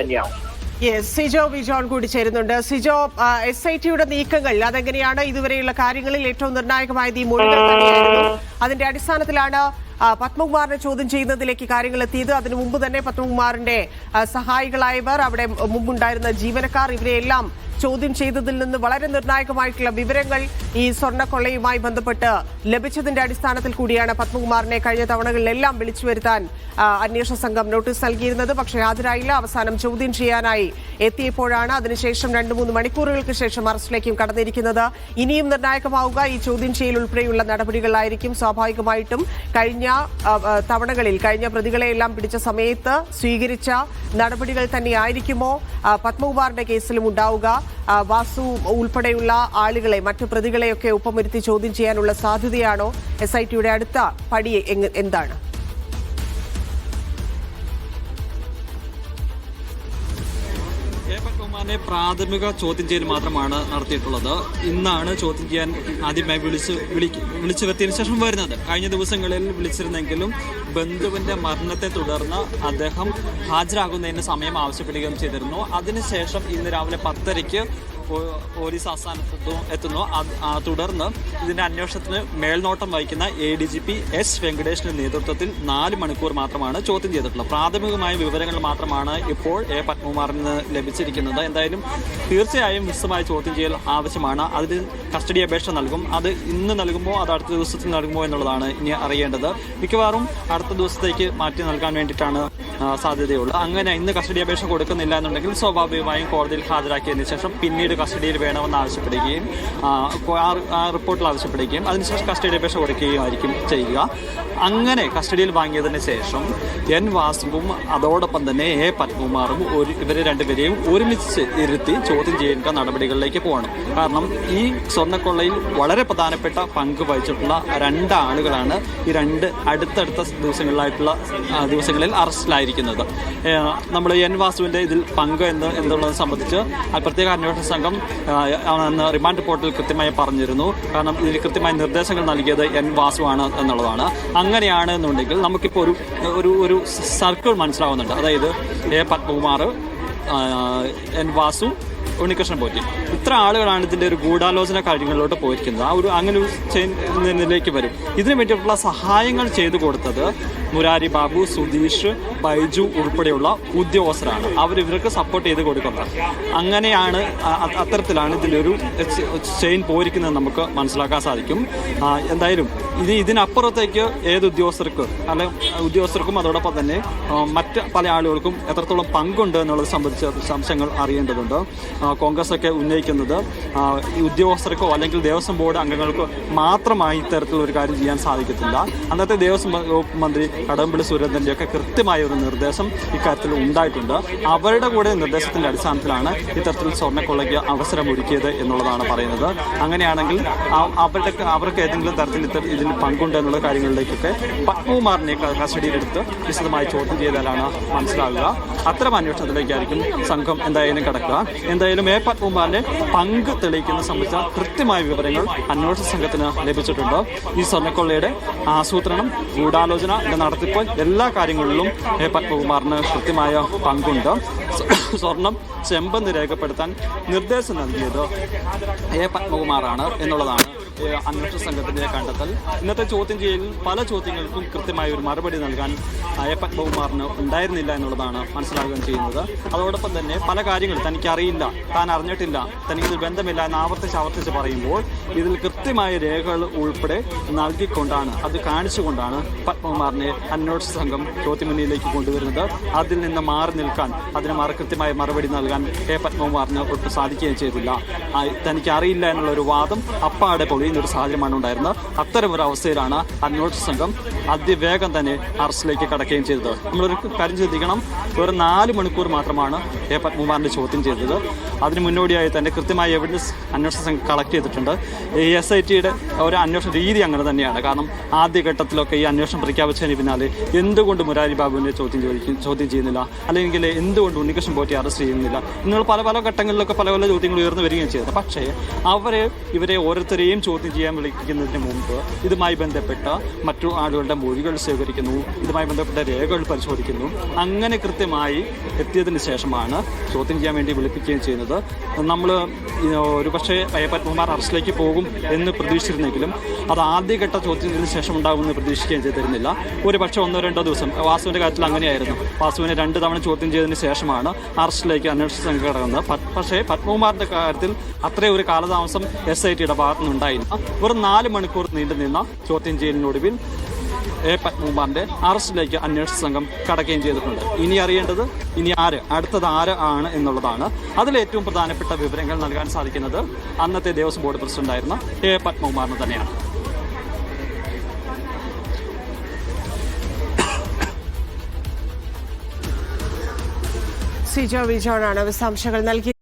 തന്നെയാണ് യെസ് സിജോ വിജോൺ കൂടി ചേരുന്നുണ്ട് സിജോ എസ് ഐ ടിയുടെ നീക്കങ്ങൾ അതെങ്ങനെയാണ്? ഇതുവരെയുള്ള കാര്യങ്ങളിൽ ഏറ്റവും നിർണായകമായത് ഈ മൊഴികൾ തന്നെയായിരുന്നു. അതിന്റെ അടിസ്ഥാനത്തിലാണ് പത്മകുമാറിനെ ചോദ്യം ചെയ്യുന്നതിലേക്ക് കാര്യങ്ങൾ എത്തിയത്. അതിനു മുമ്പ് തന്നെ പത്മകുമാറിന്റെ സഹായികളായവർ അവിടെ മുമ്പുണ്ടായിരുന്ന ജീവനക്കാർ ഇവരെയെല്ലാം ചോദ്യം ചെയ്തതിൽ നിന്ന് വളരെ നിർണായകമായിട്ടുള്ള വിവരങ്ങൾ ഈ സ്വർണക്കൊള്ളയുമായി ബന്ധപ്പെട്ട് ലഭിച്ചതിന്റെ അടിസ്ഥാനത്തിൽ കൂടിയാണ് പത്മകുമാറിനെ കഴിഞ്ഞ തവണകളിലെല്ലാം വിളിച്ചു വരുത്താൻ അന്വേഷണ സംഘം നോട്ടീസ് നൽകിയിരുന്നത്. പക്ഷേ ഹാജരായില്ല. അവസാനം ചോദ്യം ചെയ്യാനായി എത്തിയപ്പോഴാണ് അതിനുശേഷം രണ്ട് മൂന്ന് മണിക്കൂറുകൾക്ക് ശേഷം അറസ്റ്റിലേക്കും കടന്നിരിക്കുന്നത്. ഇനിയും നിർണായകമാവുക. ഈ ചോദ്യം ചെയ്യൽ ഉൾപ്പെടെയുള്ള നടപടികളായിരിക്കും. സ്വാഭാവികമായിട്ടും കഴിഞ്ഞ തവണകളിൽ കഴിഞ്ഞ പ്രതികളെയെല്ലാം പിടിച്ച സമയത്ത് സ്വീകരിച്ച നടപടികൾ തന്നെയായിരിക്കുമോ? പത്മകുമാറിന്റെ കേസിലും ഉണ്ടാവുക. വാസു ഉൾപ്പെടെയുള്ള ആളുകളെ മറ്റു പ്രതികളെയൊക്കെ ഒപ്പം വരുത്തി ചോദ്യം ചെയ്യാനുള്ള സാധ്യതയാണോ? എസ് ഐ ടിയുടെ അടുത്ത പടി എന്താണ്? പത്മകുമാറിനെ പ്രാഥമിക ചോദ്യം ചെയ്യൽ മാത്രമാണ് നടത്തിയിട്ടുള്ളത്. ഇന്നാണ് ചോദ്യം ചെയ്യാൻ ആദ്യമായി വിളിച്ച് വിളി വിളിച്ചു വരുത്തിയതിനു ശേഷം വരുന്നത്. കഴിഞ്ഞ ദിവസങ്ങളിൽ വിളിച്ചിരുന്നെങ്കിലും ബന്ധുവിന്റെ മരണത്തെ തുടർന്ന് അദ്ദേഹം ഹാജരാകുന്നതിന് സമയം ആവശ്യപ്പെടുകയും ചെയ്തിരുന്നു. അതിനുശേഷം ഇന്ന് രാവിലെ പത്തരയ്ക്ക് പോലീസ് ആസ്ഥാനത്ത് എത്തു- എത്തുന്നു. തുടർന്ന് ഇതിന്റെ അന്വേഷണത്തിന് മേൽനോട്ടം വഹിക്കുന്ന A D G P S വെങ്കടേഷിന്റെ നേതൃത്വത്തിൽ നാല് മണിക്കൂർ മാത്രമാണ് ചോദ്യം ചെയ്തിട്ടുള്ളത്. പ്രാഥമികമായ വിവരങ്ങൾ മാത്രമാണ് ഇപ്പോൾ എ. പത്മകുമാറിന് ലഭിച്ചിരിക്കുന്നത്. എന്തായാലും തീർച്ചയായും വിശദമായ ചോദ്യം ചെയ്യൽ ആവശ്യമാണ്. അതിന് കസ്റ്റഡി അപേക്ഷ നൽകും. അത് ഇന്ന് നൽകുമ്പോൾ അത് അടുത്ത ദിവസത്തിൽ നൽകുമോ എന്നുള്ളതാണ് ഇനി അറിയേണ്ടത്. മിക്കവാറും അടുത്ത ദിവസത്തേക്ക് മാറ്റി നൽകാൻ വേണ്ടിയിട്ടാണ് ആ, സാധ്യതയുള്ളത് അങ്ങനെ ഇന്ന് കസ്റ്റഡി അപേക്ഷ കൊടുക്കുന്നില്ല എന്നുണ്ടെങ്കിൽ സ്വാഭാവികമായും കോടതിയിൽ ഹാജരാക്കിയതിനു ശേഷം പിന്നീട് കസ്റ്റഡിയിൽ വേണമെന്ന് ആവശ്യപ്പെടുകയും ആ, റിപ്പോർട്ടിൽ ആവശ്യപ്പെടുകയും അതിനുശേഷം കസ്റ്റഡി അപേക്ഷ കൊടുക്കുകയും ആയിരിക്കും ചെയ്യുക. അങ്ങനെ കസ്റ്റഡിയിൽ വാങ്ങിയതിന് ശേഷം എൻ വാസുവും അതോടൊപ്പം തന്നെ എ പത്മകുമാറും ഒരു ഇവരെ രണ്ടുപേരെയും ഒരുമിച്ച് ഇരുത്തി ചോദ്യം ചെയ്യേണ്ട നടപടികളിലേക്ക് പോകണം. കാരണം ഈ സ്വർണക്കൊള്ളയിൽ വളരെ പ്രധാനപ്പെട്ട പങ്ക് വഹിച്ചിട്ടുള്ള രണ്ട് ആളുകളാണ് ഈ രണ്ട് അടുത്തടുത്ത ദിവസങ്ങളിലായിട്ടുള്ള ദിവസങ്ങളിൽ അറസ്റ്റിലായിരിക്കുന്നത് ഏഹ് നമ്മൾ എൻ വാസുവിന്റെ ഇതിൽ പങ്ക് എന്ന് എന്നുള്ളത് സംബന്ധിച്ച് ആ പ്രത്യേക അന്വേഷണ സംഘം എന്ന റിമാൻഡ് റിപ്പോർട്ടിൽ കൃത്യമായി പറഞ്ഞിരുന്നു. കാരണം ഇതിന് കൃത്യമായി നിർദ്ദേശങ്ങൾ നൽകിയത് എൻ വാസുവാണ് എന്നുള്ളതാണ്. അങ്ങനെയാണ് എന്നുണ്ടെങ്കിൽ നമുക്കിപ്പോൾ ഒരു ഒരു ഒരു സർക്കിൾ മനസ്സിലാവുന്നുണ്ട്. അതായത് എ പത്മകുമാർ എൻ വാസു ഉണ്ണികൃഷ്ണൻ പോറ്റി ഇത്ര ആളുകളാണ് ഇതിന്റെ ഒരു ഗൂഢാലോചന കാര്യങ്ങളിലോട്ട് പോയിരിക്കുന്നത്. ആ ഒരു അങ്ങനെ ഒരു നിലയിലേക്ക് വരും. ഇതിനു വേണ്ടിയിട്ടുള്ള സഹായങ്ങൾ ചെയ്തു കൊടുത്തത് മുരാരി ബാബു സുധീഷ് ബൈജു ഉൾപ്പെടെയുള്ള ഉദ്യോഗസ്ഥരാണ്. അവർ ഇവർക്ക് സപ്പോർട്ട് ചെയ്ത് കൊടുക്കുന്നത്. അങ്ങനെയാണ് അത്തരത്തിലാണ് ഇതിന്റെ ഒരു ചെയിൻ പോയിരിക്കുന്നത് നമുക്ക് മനസ്സിലാക്കാൻ സാധിക്കും. എന്തായാലും ഇത് ഇതിനപ്പുറത്തേക്ക് ഏത് ഉദ്യോഗസ്ഥർക്ക് അല്ലെ ഉദ്യോഗസ്ഥർക്കും അതോടൊപ്പം തന്നെ മറ്റ് പല ആളുകൾക്കും എത്രത്തോളം പങ്കുണ്ട് എന്നുള്ളത് സംബന്ധിച്ച സംശയങ്ങൾ അറിയേണ്ടതുണ്ട്. കോൺഗ്രസ് ഒക്കെ ഉന്നയിക്കുന്നത് ഉദ്യോഗസ്ഥർക്കോ അല്ലെങ്കിൽ ദേവസ്വം ബോർഡ് അംഗങ്ങൾക്കോ മാത്രമായി ഇത്തരത്തിലൊരു കാര്യം ചെയ്യാൻ സാധിക്കത്തില്ല. അന്നത്തെ ദേവസ്വം വകുപ്പ് മന്ത്രി കടകംപള്ളി സുരേന്ദ്രന്റെ ഒക്കെ കൃത്യമായ ഒരു നിർദ്ദേശം ഇക്കാര്യത്തിൽ ഉണ്ടായിട്ടുണ്ട്. അവരുടെ കൂടെ നിർദ്ദേശത്തിന്റെ അടിസ്ഥാനത്തിലാണ് ഇത്തരത്തിൽ സ്വർണക്കൊള്ളയ്ക്ക് അവസരം ഒരുക്കിയത് എന്നുള്ളതാണ് പറയുന്നത്. അങ്ങനെയാണെങ്കിൽ അവരുടെ അവർക്ക് ഏതെങ്കിലും തരത്തിൽ ഇത്തരം ഇതിൽ പങ്കുണ്ട് എന്നുള്ള കാര്യങ്ങളിലേക്കൊക്കെ പത്മകുമാറിനെ കസ്റ്റഡിയിലെടുത്ത് വിശദമായി ചോദ്യം ചെയ്താലാണ് മനസ്സിലാകുക അത്തരം അന്വേഷണത്തിലേക്കായിരിക്കും സംഘം എന്തായാലും കിടക്കുക. എന്തായാലും എ കുമാറിന്റെ പങ്ക് തെളിയിക്കുന്ന സംബന്ധിച്ച കൃത്യമായ വിവരങ്ങൾ അന്വേഷണ സംഘത്തിന് ലഭിച്ചിട്ടുണ്ട്. ഈ സ്വർണക്കൊള്ളയുടെ ആസൂത്രണം ഗൂഢാലോചന നടത്തിപ്പ് എല്ലാ കാര്യങ്ങളിലും മേപ്പാട്ട് കുമാറിന് കൃത്യമായ പങ്കുണ്ട്. സ്വർണം ചെമ്പെന്ന് രേഖപ്പെടുത്താൻ നിർദ്ദേശം നൽകിയത് എ പത്മകുമാറാണ് എന്നുള്ളതാണ്. അന്വേഷണ സംഘത്തിന്റെ കണ്ടെത്തൽ. ഇന്നത്തെ ചോദ്യം ചെയ്യലിൽ പല ചോദ്യങ്ങൾക്കും കൃത്യമായ ഒരു മറുപടി നൽകാൻ ആയ പത്മകുമാറിന് ഉണ്ടായിരുന്നില്ല എന്നുള്ളതാണ് മനസ്സിലാകുകയും ചെയ്യുന്നത്. അതോടൊപ്പം തന്നെ പല കാര്യങ്ങളും തനിക്ക് അറിയില്ല താൻ അറിഞ്ഞിട്ടില്ല തനിക്കിതിൽ ബന്ധമില്ല എന്ന് ആവർത്തിച്ച് ആവർത്തിച്ച് പറയുമ്പോൾ ഇതിൽ കൃത്യമായ രേഖകൾ ഉൾപ്പെടെ നൽകിക്കൊണ്ടാണ് അത് കാണിച്ചുകൊണ്ടാണ് പത്മകുമാറിനെ അന്വേഷണ സംഘം ചോദ്യമുന്നിലേക്ക് കൊണ്ടുവരുന്നത്. അതിൽ നിന്ന് മാറി നിൽക്കാൻ അതിന് മാറി കൃത്യമായ മറുപടി നൽകാൻ കെ പത്മകുമാറിന് ഒട്ടും സാധിക്കുകയും ചെയ്തില്ല. തനിക്ക് അറിയില്ല എന്നുള്ള ഒരു വാദം അപ്പാടെ പൊളിയുന്ന ഒരു സാഹചര്യമാണ് ഉണ്ടായിരുന്നത്. അത്തരം ഒരു അവസ്ഥയിലാണ് അന്വേഷണ സംഘം അതിവേഗം തന്നെ അറസ്റ്റിലേക്ക് കടക്കുകയും ചെയ്തത്. നമ്മളൊരു കാര്യം ചിന്തിക്കണം ഒരു നാല് മണിക്കൂർ മാത്രമാണ് എ പത്മകുമാറിന്റെ ചോദ്യം ചെയ്തത്. അതിന് മുന്നോടിയായി തന്നെ കൃത്യമായ എവിഡൻസ് അന്വേഷണ സംഘം കളക്ട് ചെയ്തിട്ടുണ്ട്. എസ് ഐ ടിയുടെ ഒരു അന്വേഷണ രീതി അങ്ങനെ തന്നെയാണ്. കാരണം ആദ്യഘട്ടത്തിലൊക്കെ ഈ അന്വേഷണം പ്രഖ്യാപിച്ചതിന് പിന്നാലെ എന്തുകൊണ്ട് മുരാരി ബാബുവിനെ ചോദ്യം ചോദിക്കും ചോദ്യം ചെയ്യുന്നില്ല? അല്ലെങ്കിൽ എന്തുകൊണ്ട് ഉണ്ണികൃഷ്ണൻ പോറ്റി അറസ്റ്റ് ചെയ്യുന്നില്ല? എന്നുള്ള പല പല ഘട്ടങ്ങളിലൊക്കെ പല പല ചോദ്യങ്ങൾ ഉയർന്നു വരികയും ചെയ്തത് പക്ഷേ അവരെ ഇവരെ ഓരോരുത്തരെയും ചോദ്യം ചോദ്യം ചെയ്യാൻ വിളിക്കുന്നതിന് മുമ്പ് ഇതുമായി ബന്ധപ്പെട്ട മറ്റു ആളുകളുടെ മൊഴികൾ സ്വീകരിക്കുന്നു ഇതുമായി ബന്ധപ്പെട്ട രേഖകൾ പരിശോധിക്കുന്നു. അങ്ങനെ കൃത്യമായി എത്തിയതിന് ശേഷമാണ് ചോദ്യം ചെയ്യാൻ വേണ്ടി വിളിപ്പിക്കുകയും ചെയ്യുന്നത്. നമ്മൾ ഒരു പക്ഷേ പത്മകുമാർ അറസ്റ്റിലേക്ക് പോകും എന്ന് പ്രതീക്ഷിച്ചിരുന്നെങ്കിലും അത് ആദ്യഘട്ട ചോദ്യത്തിന് ശേഷം ഉണ്ടാകുമെന്ന് പ്രതീക്ഷിക്കുകയും ചെയ്തിരുന്നില്ല. ഒരു പക്ഷേ ഒന്നോ രണ്ടോ ദിവസം. വാസുവിന്റെ കാര്യത്തിൽ അങ്ങനെയായിരുന്നു. വാസുവിനെ രണ്ട് തവണ ചോദ്യം ചെയ്തതിന് ശേഷമാണ് അറസ്റ്റിലേക്ക് അന്വേഷണ സംഘം കിടക്കുന്നത് പക്ഷേ പത്മകുമാറിന്റെ കാര്യത്തിൽ അത്രയും ഒരു കാലതാമസം എസ് ഐ ടിയുടെ ഭാഗത്തു നിന്നുണ്ടായില്ല വെറും നാല് മണിക്കൂർ നീണ്ടു നിന്ന ചോദ്യം ചെയ്യലിനൊടുവിൽ എ പത്മകുമാറിന്റെ അറസ്റ്റിലേക്ക് അന്വേഷണ സംഘം കടക്കുകയും ചെയ്തിട്ടുണ്ട്. ഇനി അറിയേണ്ടത് ഇനി ആര്? അടുത്തത് ആര് ആണ് എന്നുള്ളതാണ്. അതിൽ ഏറ്റവും പ്രധാനപ്പെട്ട വിവരങ്ങൾ നൽകാൻ സാധിക്കുന്നത് അന്നത്തെ ദേവസ്വം ബോർഡ് പ്രസിഡന്റായിരുന്ന എ പത്മകുമാറിന് തന്നെയാണ്. സിജോ വിജോണാണ് വിശദാംശങ്ങൾ നൽകി